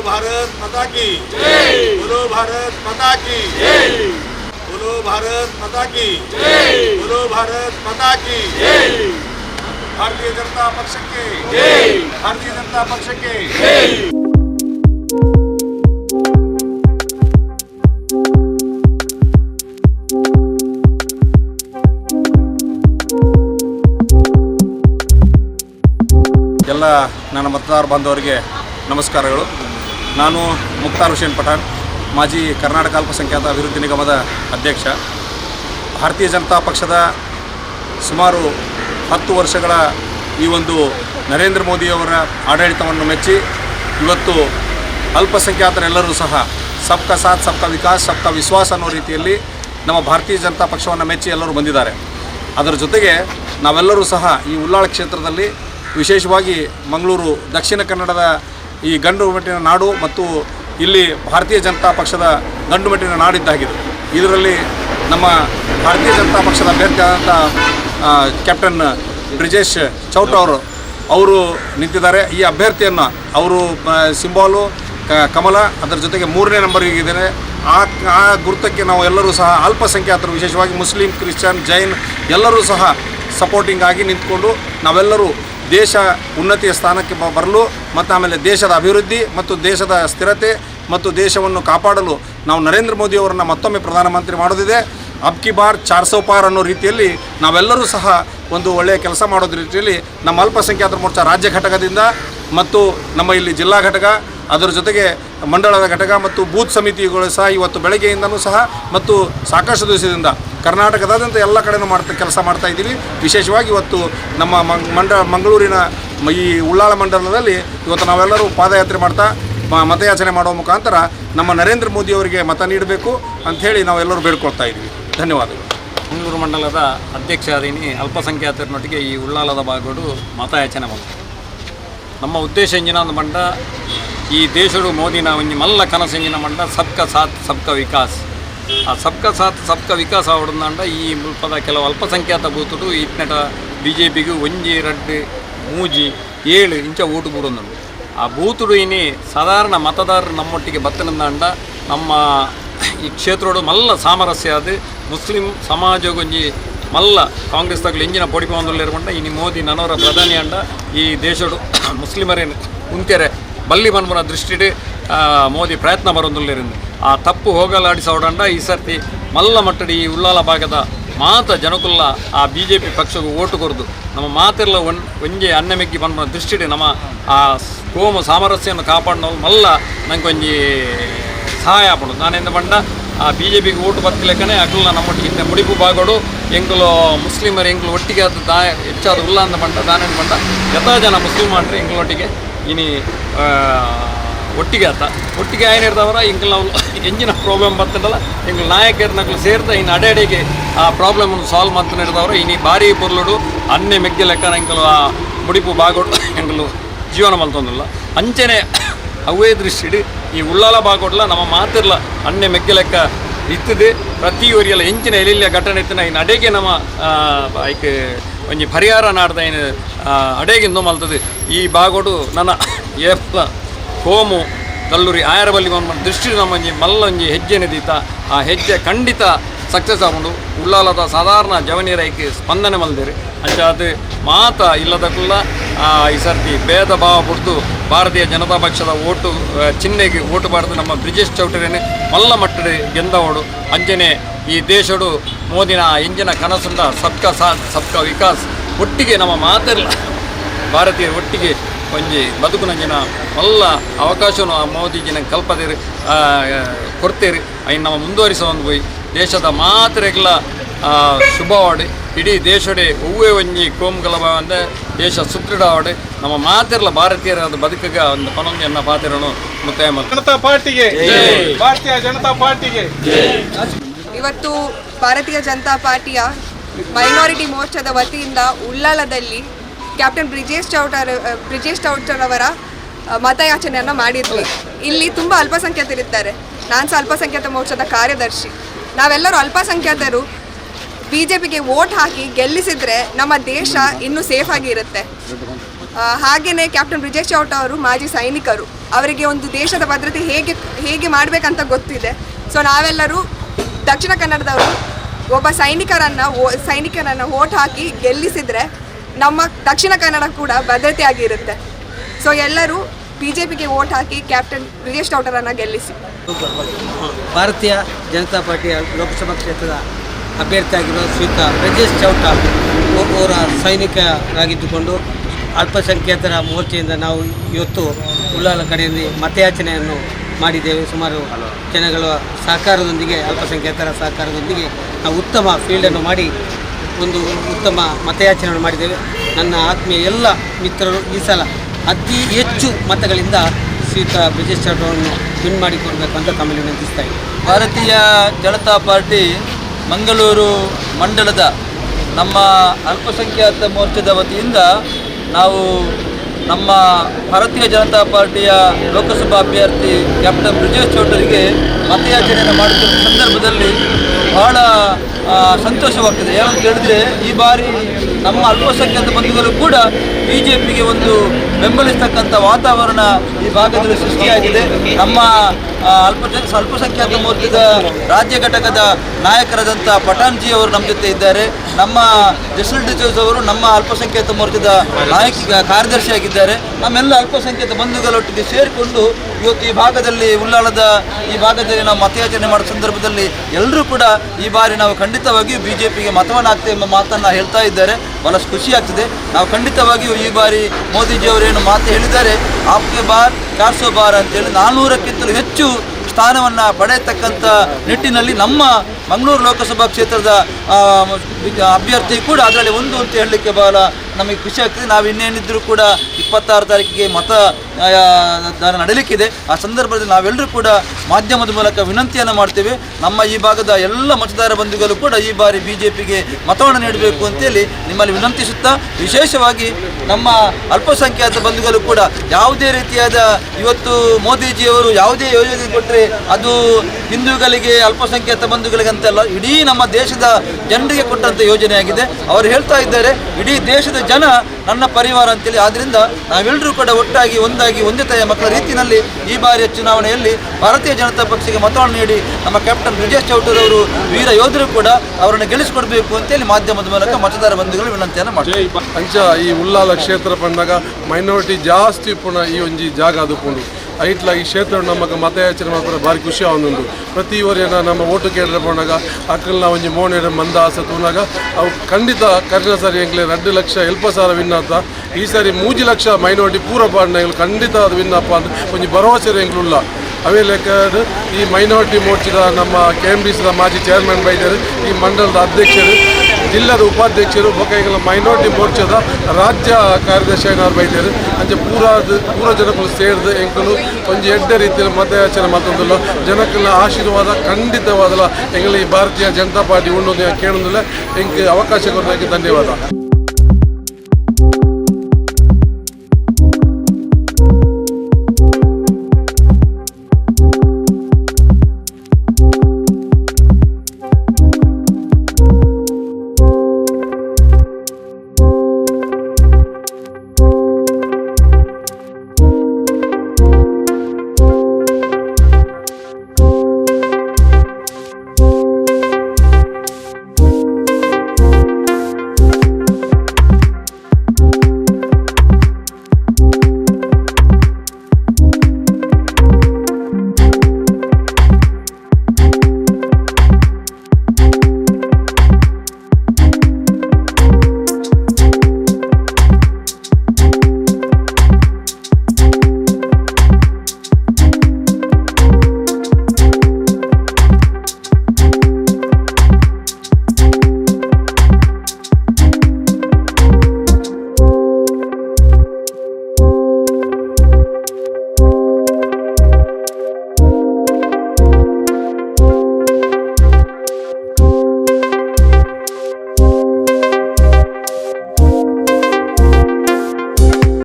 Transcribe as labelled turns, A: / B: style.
A: भारत माता की बोलो भारत माता की बोलो भारत माता की बोलो भारत माता की भारतीय जनता पक्ष के भारतीय जनता पक्ष के ಎಲ್ಲ ನನ್ನ ಮತದಾರ ಬಾಂಧವರಿಗೆ ನಮಸ್ಕಾರಗಳು ನಾನು ಮುಕ್ತಾರ್ ಹುಸೇನ್ ಪಠಾಣ್, ಮಾಜಿ ಕರ್ನಾಟಕ ಅಲ್ಪಸಂಖ್ಯಾತ ಅಭಿವೃದ್ಧಿ ನಿಗಮದ ಅಧ್ಯಕ್ಷ. ಭಾರತೀಯ ಜನತಾ ಪಕ್ಷದ ಸುಮಾರು ಹತ್ತು ವರ್ಷಗಳ ಈ ಒಂದು ನರೇಂದ್ರ ಮೋದಿಯವರ ಆಡಳಿತವನ್ನು ಮೆಚ್ಚಿ, ಇವತ್ತು ಅಲ್ಪಸಂಖ್ಯಾತರೆಲ್ಲರೂ ಸಹ ಸಬ್ಕಾ ಸಾಥ್, ಸಬ್ಕಾ ವಿಕಾಸ್, ಸಬ್ಕಾ ವಿಶ್ವಾಸ ಅನ್ನೋ ರೀತಿಯಲ್ಲಿ ನಮ್ಮ ಭಾರತೀಯ ಜನತಾ ಪಕ್ಷವನ್ನು ಮೆಚ್ಚಿ ಎಲ್ಲರೂ ಬಂದಿದ್ದಾರೆ. ಅದರ ಜೊತೆಗೆ ನಾವೆಲ್ಲರೂ ಸಹ ಈ ಉಳ್ಳಾಳ ಕ್ಷೇತ್ರದಲ್ಲಿ ವಿಶೇಷವಾಗಿ ಮಂಗಳೂರು, ದಕ್ಷಿಣ ಕನ್ನಡದ ಈ ಗಂಡು ಮಟ್ಟಿನ ನಾಡು ಮತ್ತು ಇಲ್ಲಿ ಭಾರತೀಯ ಜನತಾ ಪಕ್ಷದ ಗಂಡು ಮಟ್ಟಿನ ನಾಡಿದ್ದಾಗಿದೆ. ಇದರಲ್ಲಿ ನಮ್ಮ ಭಾರತೀಯ ಜನತಾ ಪಕ್ಷದ ಅಭ್ಯರ್ಥಿಯಾದಂಥ ಕ್ಯಾಪ್ಟನ್ ಬ್ರಿಜೇಶ್ ಚೌಟ್ ಅವರು ಅವರು ನಿಂತಿದ್ದಾರೆ. ಈ ಅಭ್ಯರ್ಥಿಯನ್ನು ಅವರು ಸಿಂಬಾಲು ಕಮಲ, ಅದರ ಜೊತೆಗೆ ಮೂರನೇ ನಂಬರಿಗಿದ್ದಾರೆ ಆ ಆ ಗುರುತಕ್ಕೆ ನಾವು ಎಲ್ಲರೂ ಸಹ ಅಲ್ಪಸಂಖ್ಯಾತರು, ವಿಶೇಷವಾಗಿ ಮುಸ್ಲಿಂ, ಕ್ರಿಶ್ಚಿಯನ್, ಜೈನ್ ಎಲ್ಲರೂ ಸಹ ಸಪೋರ್ಟಿಂಗ್ ಆಗಿ ನಿಂತ್ಕೊಂಡು ನಾವೆಲ್ಲರೂ ದೇಶ ಉನ್ನತಿಯ ಸ್ಥಾನಕ್ಕೆ ಬರಲು ಮತ್ತು ಆಮೇಲೆ ದೇಶದ ಅಭಿವೃದ್ಧಿ ಮತ್ತು ದೇಶದ ಸ್ಥಿರತೆ ಮತ್ತು ದೇಶವನ್ನು ಕಾಪಾಡಲು ನಾವು ನರೇಂದ್ರ ಮೋದಿಯವರನ್ನು ಮತ್ತೊಮ್ಮೆ ಪ್ರಧಾನಮಂತ್ರಿ ಮಾಡೋದಿದೆ. ಅಬ್ ಕಿ ಬಾರ್ ಚಾರ್ ಸೌ ಪಾರ್ ಅನ್ನೋ ರೀತಿಯಲ್ಲಿ ನಾವೆಲ್ಲರೂ ಸಹ ಒಂದು ಒಳ್ಳೆಯ ಕೆಲಸ ಮಾಡೋದ್ರ ರೀತಿಯಲ್ಲಿ ನಮ್ಮ ಅಲ್ಪಸಂಖ್ಯಾತರ ಮೋರ್ಚಾ ರಾಜ್ಯ ಘಟಕದಿಂದ ಮತ್ತು ನಮ್ಮ ಇಲ್ಲಿ ಜಿಲ್ಲಾ ಘಟಕ ಅದರ ಜೊತೆಗೆ ಮಂಡಳದ ಘಟಕ ಮತ್ತು ಬೂತ್ ಸಮಿತಿಗಳು ಸಹ ಇವತ್ತು ಬೆಳಗ್ಗೆಯಿಂದನೂ ಸಹ ಮತ್ತು ಸಾಕಷ್ಟು ದಿವಸದಿಂದ ಕರ್ನಾಟಕದಾದ್ಯಂತ ಎಲ್ಲ ಕಡೆಯೂ ಮಾಡ್ತಾ ಕೆಲಸ ಮಾಡ್ತಾ ಇದ್ದೀವಿ. ವಿಶೇಷವಾಗಿ ಇವತ್ತು ನಮ್ಮ ಮಂಡ, ಮಂಗಳೂರಿನ ಈ ಉಳ್ಳಾಳ ಮಂಡಲದಲ್ಲಿ ಇವತ್ತು ನಾವೆಲ್ಲರೂ ಪಾದಯಾತ್ರೆ ಮಾಡ್ತಾ ಮತಯಾಚನೆ ಮಾಡುವ ಮುಖಾಂತರ ನಮ್ಮ ನರೇಂದ್ರ ಮೋದಿ ಅವರಿಗೆ ಮತ ನೀಡಬೇಕು ಅಂಥೇಳಿ ನಾವೆಲ್ಲರೂ ಬೇಡ್ಕೊಳ್ತಾ ಇದ್ದೀವಿ. ಧನ್ಯವಾದಗಳು.
B: ಮಂಗಳೂರು ಮಂಡಲದ ಅಧ್ಯಕ್ಷ ಅದೀನಿ ಅಲ್ಪಸಂಖ್ಯಾತರನೊಟ್ಟಿಗೆ ಈ ಉಳ್ಳಾಲದ ಭಾಗಗಳು ಮತಯಾಚನೆ ಮಾಡ್ತಾರೆ. ನಮ್ಮ ಉದ್ದೇಶ ಇಂಜಿನ ಮಂಡ ಈ ದೇಶಡು ಮೋದಿನ ಒಂಜಿ ಮಲ್ಲ ಕನಸೆಂಜಿನ ಮಂಡ ಸಬ್ಕ ಸಾಥ್, ಸಬ್ಕ ವಿಕಾಸ್. ಆ ಸಬ್ಕ ಸಾತ್ ಸಬ್ಕ ವಿಕಾಸ್ ಆವಡಂದ ಈ ಮುಲ್ಪದ ಕೆಲವು ಅಲ್ಪಸಂಖ್ಯಾತ ಬೂತುಡು ಇಟ್ನಟ ಬಿ ಜೆ ಪಿಗೂ ಒಂಜಿ, ರಡ್ಡು, ಮೂಜಿ, ಏಳು ಇಂಚ ಓಟು ಬೂಡೊಂದುಂಡು ಆ ಬೂತುಡು ಇನಿ ಸಾಧಾರಣ ಮತದಾರರು ನಮ್ಮೊಟ್ಟಿಗೆ ಬತ್ತನಂದಾಂಡ ನಮ್ಮ ಈ ಕ್ಷೇತ್ರೋಡು ಮಲ್ಲ ಸಾಮರಸ್ಯ ಅದು ಮುಸ್ಲಿಂ ಸಮಾಜ ಸಮಾಜಗೊಂಜಿ ಮಲ್ಲ ಕಾಂಗ್ರೆಸ್ ತಗಲು ಎಂಜಿನ ಪೊಡಿ ಪವನದಲ್ಲಿರುವಂಡ ಇನಿ ಮೋದಿ ನನವರ ಪ್ರಧಾನಿ ಅಂಡ ಈ ದೇಶಡು ಮುಸ್ಲಿಮರೇನು ಉಂತ್ಯರೆ ಬಲ್ಲಿ ಮನ್ಮನ ದೃಷ್ಟಿಡೆ ಮೋದಿ ಪ್ರಯತ್ನ ಬರೋದಿಲ್ಲರಿಂದ ಆ ತಪ್ಪು ಹೋಗಲಾಡಿಸೋಡಂಡ ಈ ಸರ್ತಿ ಮಲ್ಲ ಮಟ್ಟಡಿ ಈ ಉಳ್ಳಾಲ ಭಾಗದ ಮಾತ ಜನಕುಲ್ಲ ಆ ಬಿ ಜೆ ಪಿ ಓಟು ಕೊರದು ನಮ್ಮ ಮಾತೆಲ್ಲ ಒನ್, ಒಂಜೆ ಅನ್ನಮೆಗ್ಗಿ ಮನ್ಮನ ದೃಷ್ಟಿಡೆ ನಮ್ಮ, ಆ, ಕೋಮ ಸಾಮರಸ್ಯವನ್ನು ಕಾಪಾಡೋದು ಮಲ್ಲ ನಂಗೆ ಒಂಜಿ ಸಹಾಯ ಆಗ್ಬೋದು. ನಾನೆಂದು ಬಂಡ ಆ ಬಿ ಜೆ ಪಿಗೆ ಓಟು ಬರ್ತಿಲ್ಲಕ್ಕೇ ಅಕಲ್ಲ ನಮ್ಮೊಟ್ಟಿಗೆ ಮುಡಿಪು ಬಾಗೋಡು, ಎಂಗ್ಲು ಮುಸ್ಲಿಮರು ಎಂಗಳು ಒಟ್ಟಿಗೆ ಅದು ದಾ ಹೆಚ್ಚಾದ ಉಲ್ಲ ಅಂತ ಬಂಡ ದಾನ ಬಂಡ ಯಥಾ ಜನ ಮುಸ್ಲಿಮ್ ಮಾಡ್ರಿ ಎಂಗ್ಲೊಟ್ಟಿಗೆ. ಇನಿ ಒಟ್ಟಿಗೆ ಆತ ಒಟ್ಟಿಗೆ ಆಯ್ನ ಇರ್ದವರ ಹಿಂಗೆ ನಾವು ಎಂಜಿನ ಪ್ರಾಬ್ಲಮ್ ಬರ್ತದಲ್ಲ, ಹಿಂಗೆ ನಾಯಕರ ನಗಲು ಸೇರ್ತಾ ಇನ್ನು ಅಡೆಡೆಗೆ ಆ ಪ್ರಾಬ್ಲಮನ್ನು ಸಾಲ್ವ್ ಮಾಡ್ತಾನೆ ಹಿಡ್ದವ್ರ ಇನಿ ಭಾರಿ ಪೊರ್ಲುಡು, ಅನ್ನೆ ಮೆಗ್ಗೆ ಲೆಕ್ಕ ಎಂಕಲು ಆ ಮುಡಿಪು ಬಾಗೋಡು ಹಿಂಗಲು ಜೀವನ ಮಲ್ತೊಂದಿಲ್ಲ. ಅಂಚನೆ ಅವೇ ದೃಷ್ಟಿಡು, ಈ ಉಳ್ಳಾಲ ಬಾಗೋಡ್ಲ ನಮ್ಮ ಮಾತಿರ್ಲ ಅನ್ನೆ ಮೆಗ್ಗೆ ಲೆಕ್ಕ ಇತ್ತದೆ. ಪ್ರತಿ ಊರಿಯಲ್ಲ ಎಂಚಿನ ಎಲ್ಲಿಯ ಘಟನೆ ಇತ್ತಿನ ಇನ್ನು ಅಡೆಗೆ ನಮ್ಮ ಐಕ್ ಒಂಜಿ ಪರಿಹಾರ ನಾಡ್ದ ಏನು ಅಡೆಗಿಂದು ಮಲ್ತದೆ ಈ ಬಾಗೋಡು ನನ್ನ ಏಪ್ಲ, ಕೋಮು, ಕಲ್ಲುರಿ ಆಯರ ಬಲ್ಲಿ ದೃಷ್ಟಿ ಮಲ್ಲ ಒಂಜಿ ಹೆಜ್ಜೆ ನದೀತ ಆ ಹೆಜ್ಜೆ ಖಂಡಿತ ಸಕ್ಸಸ್ ಆಗೊಂಡು. ಉಳ್ಳಾಲದ ಸಾಧಾರಣ ಜವನೀರೈಕೆ ಸ್ಪಂದನೆ ಮಲ್ದಿರಿ. ಅಂಚಾದ ಮಾತ ಇಲ್ಲದಕ್ಕುಲ್ಲ ಈ ಸರ್ತಿ ಭೇದ ಭಾವ ಪುರ್ತು ಭಾರತೀಯ ಜನತಾ ಪಕ್ಷದ ಓಟು ಚಿಹ್ನೆಗೆ ಓಟು ಬಾರ್ದು ನಮ್ಮ ಬ್ರಿಜೇಶ್ ಚೌಟರೇನೆ ಮಲ್ಲ ಮಟ್ಟದ ಗೆಂದವಡು. ಅಂಜನೆ ಈ ದೇಶಡು ಮೋದಿನ ಇಂಜಿನ ಕನಸುಂಡ ಸಬ್ಕ ಸಾಥ್ ಸಬ್ಕ ವಿಕಾಸ್ ಒಟ್ಟಿಗೆ ನಮ್ಮ ಮಾತಿರಲ್ಲ ಭಾರತೀಯ ಒಟ್ಟಿಗೆ ಒಂಜಿ ಬದುಕುನಂಜಿನ ಎಲ್ಲ ಅವಕಾಶವನ್ನು ಆ ಮೋದಿಜಿನ ಕಲ್ಪದಿರಿ ಕೊಡ್ತೀರಿ. ಅಯ್ಯ ನಮ್ಮ ಮುಂದುವರಿಸ ಒಂದು ಹೋಯ್ ದೇಶದ ಮಾತ್ರೆಗಳ ಶುಭವಾಡಿ. ಇಡೀ ದೇಶಡೆ ಹೂವೇ ಒಂಜಿ ಕೋಮ್ಗಲಭ ಅಂದರೆ ದೇಶ ಸುದೃಢವಾಡಿ. ನಮ್ಮ ಮಾತಿರಲ ಭಾರತೀಯರ ಬದುಕಿಗ ಒಂದು ಪನೊಂದು ಎನ್ನ ಪಾತಿರನು ಮುತ್ತಾಯ ಮಾಡ್ತಾರೆ
A: ಜನತಾ ಪಾರ್ಟಿಗೆ. ಭಾರತೀಯ ಜನತಾ ಪಾರ್ಟಿಗೆ.
C: ಇವತ್ತು ಭಾರತೀಯ ಜನತಾ ಪಾರ್ಟಿಯ ಮೈನಾರಿಟಿ ಮೋರ್ಚಾದ ವತಿಯಿಂದ ಉಳ್ಳಾಲದಲ್ಲಿ ಕ್ಯಾಪ್ಟನ್ ಬ್ರಿಜೇಶ್ ಚೌಟರ್ ಬ್ರಿಜೇಶ್ ಚೌಟರ್ ಅವರ ಮತಯಾಚನೆಯನ್ನು ಮಾಡಿದ್ವಿ. ಇಲ್ಲಿ ತುಂಬ ಅಲ್ಪಸಂಖ್ಯಾತರಿದ್ದಾರೆ ನಾನು ಸಹ ಅಲ್ಪಸಂಖ್ಯಾತ ಮೋರ್ಚಾದ ಕಾರ್ಯದರ್ಶಿ. ನಾವೆಲ್ಲರೂ ಅಲ್ಪಸಂಖ್ಯಾತರು. ಬಿ ಜೆ ಪಿಗೆ ವೋಟ್ ಹಾಕಿ ಗೆಲ್ಲಿಸಿದರೆ ನಮ್ಮ ದೇಶ ಇನ್ನೂ ಸೇಫ್ ಆಗಿ ಇರುತ್ತೆ. ಹಾಗೆಯೇ ಕ್ಯಾಪ್ಟನ್ ಬ್ರಿಜೇಶ್ ಚೌಟ ಅವರು ಮಾಜಿ ಸೈನಿಕರು. ಅವರಿಗೆ ಒಂದು ದೇಶದ ಭದ್ರತೆ ಹೇಗೆ ಹೇಗೆ ಮಾಡಬೇಕಂತ ಗೊತ್ತಿದೆ. ಸೊ ನಾವೆಲ್ಲರೂ ದಕ್ಷಿಣ ಕನ್ನಡದವರು ಒಬ್ಬ ಸೈನಿಕರನ್ನು ಸೈನಿಕರನ್ನು ಓಟ್ ಹಾಕಿ ಗೆಲ್ಲಿಸಿದರೆ ನಮ್ಮ ದಕ್ಷಿಣ ಕನ್ನಡ ಕೂಡ ಭದ್ರತೆಯಾಗಿರುತ್ತೆ. ಸೊ ಎಲ್ಲರೂ ಬಿ ಜೆ ಪಿಗೆ ಓಟ್ ಹಾಕಿ ಕ್ಯಾಪ್ಟನ್ ಬ್ರಿಜೇಶ್ ಚೌಟರನ್ನು ಗೆಲ್ಲಿಸಿ.
D: ಭಾರತೀಯ ಜನತಾ ಪಾರ್ಟಿಯ ಲೋಕಸಭಾ ಕ್ಷೇತ್ರದ ಅಭ್ಯರ್ಥಿಯಾಗಿರುವ ಶ್ರೀಯುತ ಬ್ರಿಜೇಶ್ ಚೌಟ ಅವ- ಅವರ ಸೈನಿಕರಾಗಿದ್ದುಕೊಂಡು ಅಲ್ಪಸಂಖ್ಯಾತರ ಮೋರ್ಚೆಯಿಂದ ನಾವು ಇವತ್ತು ಉಳ್ಳಾಲ ಕಡೆಯಲ್ಲಿ ಮತಯಾಚನೆಯನ್ನು ಮಾಡಿದ್ದೇವೆ. ಸುಮಾರು ಜನಗಳ ಸಹಕಾರದೊಂದಿಗೆ, ಅಲ್ಪಸಂಖ್ಯಾತರ ಸಹಕಾರದೊಂದಿಗೆ ನಾವು ಉತ್ತಮ ಫೀಲ್ಡನ್ನು ಮಾಡಿ, ಒಂದು ಉತ್ತಮ ಮತಯಾಚನೆಯನ್ನು ಮಾಡಿದ್ದೇವೆ. ನನ್ನ ಆತ್ಮೀಯ ಎಲ್ಲ ಮಿತ್ರರು ಈ ಸಲ ಅತಿ ಹೆಚ್ಚು ಮತಗಳಿಂದ ಶ್ರೀಯುತ ಬ್ರಿಜೇಶ್ ಚೌಟವನ್ನು ವಿನ್ ಮಾಡಿಕೊಡ್ಬೇಕು ಅಂತ ತಮ್ಮಲ್ಲಿ ವಿನಂತಿಸ್ತಾ ಇದ್ದೀನಿ.
E: ಭಾರತೀಯ ಜನತಾ ಪಾರ್ಟಿ ಮಂಗಳೂರು ಮಂಡಲದ ನಮ್ಮ ಅಲ್ಪಸಂಖ್ಯಾತ ಮೋರ್ಚಾದ ವತಿಯಿಂದ ನಾವು ನಮ್ಮ ಭಾರತೀಯ ಜನತಾ ಪಾರ್ಟಿಯ ಲೋಕಸಭಾ ಅಭ್ಯರ್ಥಿ ಕ್ಯಾಪ್ಟನ್ ಬ್ರಿಜೇಶ್ ಚೌಟರಿಗೆ ಮತಯಾಚನೆಯನ್ನು ಮಾಡುತ್ತಿರುವ ಸಂದರ್ಭದಲ್ಲಿ ಬಹಳ ಸಂತೋಷವಾಗ್ತದೆ. ಏನಂತ ಹೇಳಿದ್ರೆ ಈ ಬಾರಿ ನಮ್ಮ ಅಲ್ಪಸಂಖ್ಯಾತ ಬಂಧುಗಳು ಕೂಡ ಬಿ ಜೆ ಪಿಗೆ ಒಂದು ಬೆಂಬಲಿಸ್ತಕ್ಕಂಥ ವಾತಾವರಣ ಈ ಭಾಗದಲ್ಲಿ ಸೃಷ್ಟಿಯಾಗಿದೆ. ನಮ್ಮ ಅಲ್ಪಸಂಖ್ಯ ಅಲ್ಪಸಂಖ್ಯಾತ ಮೋರ್ಚಾದ ರಾಜ್ಯ ಘಟಕದ ನಾಯಕರಾದಂಥ ಪಠಾಣ್ಜಿ ಅವರು ನಮ್ಮ ಜೊತೆ ಇದ್ದಾರೆ. ನಮ್ಮ ಜಸ್ಲ್ ಡಿಜೋಸ್ ಅವರು ನಮ್ಮ ಅಲ್ಪಸಂಖ್ಯಾತ ಮೋರ್ಚಾದ ನಾಯಕ ಕಾರ್ಯದರ್ಶಿಯಾಗಿದ್ದಾರೆ ನಮ್ಮೆಲ್ಲ ಅಲ್ಪಸಂಖ್ಯಾತ ಬಂಧುಗಳೊಟ್ಟಿಗೆ ಸೇರಿಕೊಂಡು ಇವತ್ತು ಈ ಭಾಗದಲ್ಲಿ ಉಳ್ಳಾಳದ ಈ ಭಾಗದಲ್ಲಿ ನಾವು ಮತಯಾಚನೆ ಮಾಡೋ ಸಂದರ್ಭದಲ್ಲಿ ಎಲ್ಲರೂ ಕೂಡ ಈ ಬಾರಿ ನಾವು ಖಂಡಿತವಾಗಿಯೂ ಬಿ ಜೆ ಪಿಗೆ ಮತವನ್ನು ಎಂಬ ಮಾತನ್ನು ಹೇಳ್ತಾ ಇದ್ದಾರೆ. ಬಹಳಷ್ಟು ಖುಷಿ ಆಗ್ತದೆ. ನಾವು ಖಂಡಿತವಾಗಿಯೂ ಈ ಬಾರಿ ಮೋದಿಜಿಯವರೇನು ಮಾತು ಹೇಳಿದ್ದಾರೆ. ಆಪ್ಗೆ ಬಾರ್ ಬಾರ್ ಅಂತೇಳಿ ನಾನ್ನೂರಕ್ಕಿಂತಲೂ ಹೆಚ್ಚು ಸ್ಥಾನವನ್ನು ಪಡೆಯತಕ್ಕಂಥ ನಿಟ್ಟಿನಲ್ಲಿ ನಮ್ಮ ಮಂಗಳೂರು ಲೋಕಸಭಾ ಕ್ಷೇತ್ರದ ಅಭ್ಯರ್ಥಿ ಕೂಡ ಅದರಲ್ಲಿ ಒಂದು ಅಂತ ಹೇಳಲಿಕ್ಕೆ ಬಹಳ ನಮಗೆ ಖುಷಿ ಆಗ್ತದೆ. ನಾವು ಇನ್ನೇನಿದ್ದರೂ ಕೂಡ ಇಪ್ಪತ್ತಾರು ತಾರೀಕಿಗೆ ಮತ ದಾನ ನಡೀಲಿಕ್ಕಿದೆ. ಆ ಸಂದರ್ಭದಲ್ಲಿ ನಾವೆಲ್ಲರೂ ಕೂಡ ಮಾಧ್ಯಮದ ಮೂಲಕ ವಿನಂತಿಯನ್ನು ಮಾಡ್ತೇವೆ. ನಮ್ಮ ಈ ಭಾಗದ ಎಲ್ಲ ಮತದಾರ ಬಂಧುಗಳು ಕೂಡ ಈ ಬಾರಿ ಬಿ ಜೆ ಪಿಗೆ ಮತವನ್ನು ನೀಡಬೇಕು ಅಂತೇಳಿ ನಿಮ್ಮಲ್ಲಿ ವಿನಂತಿಸುತ್ತಾ, ವಿಶೇಷವಾಗಿ ನಮ್ಮ ಅಲ್ಪಸಂಖ್ಯಾತ ಬಂಧುಗಳು ಕೂಡ ಯಾವುದೇ ರೀತಿಯಾದ ಇವತ್ತು ಮೋದಿಜಿಯವರು ಯಾವುದೇ ಯೋಜನೆ ಕೊಟ್ಟರೆ ಅದು ಹಿಂದೂಗಳಿಗೆ, ಅಲ್ಪಸಂಖ್ಯಾತ ಬಂಧುಗಳಿಗೆ ಅಂತಲ್ಲ ಇಡೀ ನಮ್ಮ ದೇಶದ ಜನರಿಗೆ ಕೊಟ್ಟಂಥ ಯೋಜನೆಯಾಗಿದೆ. ಅವರು ಹೇಳ್ತಾ ಇದ್ದಾರೆ, ಇಡೀ ದೇಶದ ಜನ ನನ್ನ ಪರಿವಾರ ಅಂತೇಳಿ. ಆದ್ದರಿಂದ ನಾವೆಲ್ಲರೂ ಕೂಡ ಒಟ್ಟಾಗಿ, ಒಂದಾಗಿ, ಒಂದೇ ತಾಯಿಯ ಮಕ್ಕಳ ರೀತಿಯಲ್ಲಿ ಈ ಬಾರಿಯ ಚುನಾವಣೆಯಲ್ಲಿ ಭಾರತೀಯ ಜನತಾ ಪಕ್ಷಕ್ಕೆ ಮತವನ್ನು ನೀಡಿ ನಮ್ಮ ಕ್ಯಾಪ್ಟನ್ ಬ್ರಿಜೇಶ್ ಚೌಟರವರು ವೀರ ಯೋಧರು ಕೂಡ ಅವರನ್ನು ಗೆಲ್ಲಿಸಿಕೊಡ್ಬೇಕು ಅಂತೇಳಿ ಮಾಧ್ಯಮದ ಮೂಲಕ ಮತದಾರ ಬಂಧುಗಳು ವಿನಂತಿಯನ್ನು ಮಾಡ್ತಾರೆ
F: ಅಂಚ, ಈ ಉಲ್ಲಾಲ ಕ್ಷೇತ್ರ ಬಂದಾಗ ಮೈನಾರಿಟಿ ಜಾಸ್ತಿ ಪುನಃ ಈ ಒಂಜಿ ಜಾಗ ಅದುಕೊಂಡು ಐಟ್ಲ ಈ ಕ್ಷೇತ್ರ ನಮಗೆ ಮತಯಾಚನೆ ಮಾಡ್ಕೊಂಡು ಭಾರಿ ಖುಷಿ ಆವೊಂದುಂಡು ಪ್ರತಿ ವರ್ಷ ನಮ್ಮ ಓಟು ಕೇಂದ್ರ ಪಂಡಗ ಅಕ್ಕಲ್ನ ಒಂಜಿ ಮಂದ ಆಸೆ ತೂನಾಗ ಅವು ಖಂಡಿತ ಕರ್ನ ಸಾರಿ ಎಂಕ್ಲೆ ಎರಡು ಲಕ್ಷ ಎಲ್ಪ ಸಾರ ವಿನ್ ಆತ ಈ ಸಾರಿ ಮೂಜಿ ಲಕ್ಷ ಮೈನಾರಿಟಿ ಪೂರ ಪಾಡ್ನ ಖಂಡಿತ ಅದು ವಿನ್ ಅಪ್ಪ ಅಂತ ಒಂಜಿ ಭರವಸೆ ಎಂಗ್ಲುಲ್ಲ ಅವೇ ಲೆಕ್ಕ ಈ ಮೈನಾರಿಟಿ ಮೋರ್ಚಾದ ನಮ್ಮ ಕೆ ಎಂ ಮಾಜಿ ಚೇರ್ಮನ್ ಬೈದರು ಈ ಮಂಡಲದ ಅಧ್ಯಕ್ಷರು ಜಿಲ್ಲಾದ ಉಪಾಧ್ಯಕ್ಷರು ಬೊಕ ಈಗಲ ಮೈನಾರಿಟಿ ಮೋರ್ಚಾದ ರಾಜ್ಯ ಕಾರ್ಯದರ್ಶಿ ಅವ್ರು ಬೈತಾರೆ ಅಂಚೆ ಪೂರಾದ ಪೂರ ಜನಗಳು ಸೇರಿದು ಎಂಕಲು ಒಂದು ಎಡ್ಡ ರೀತಿಯಲ್ಲಿ ಮತಯಾಚನೆ ಮತ್ತೊಂದಿಲ್ಲ ಜನಕ್ಕೆಲ್ಲ ಆಶೀರ್ವಾದ, ಖಂಡಿತವಾದಲ್ಲ. ಎಂಗಳ ಈ ಭಾರತೀಯ ಜನತಾ ಪಾರ್ಟಿ ಉಂಡು ಕೇಳೋದಿಲ್ಲ ಎಂಕ್ ಅವಕಾಶ ಕೊಡೋದಕ್ಕೆ ಧನ್ಯವಾದ.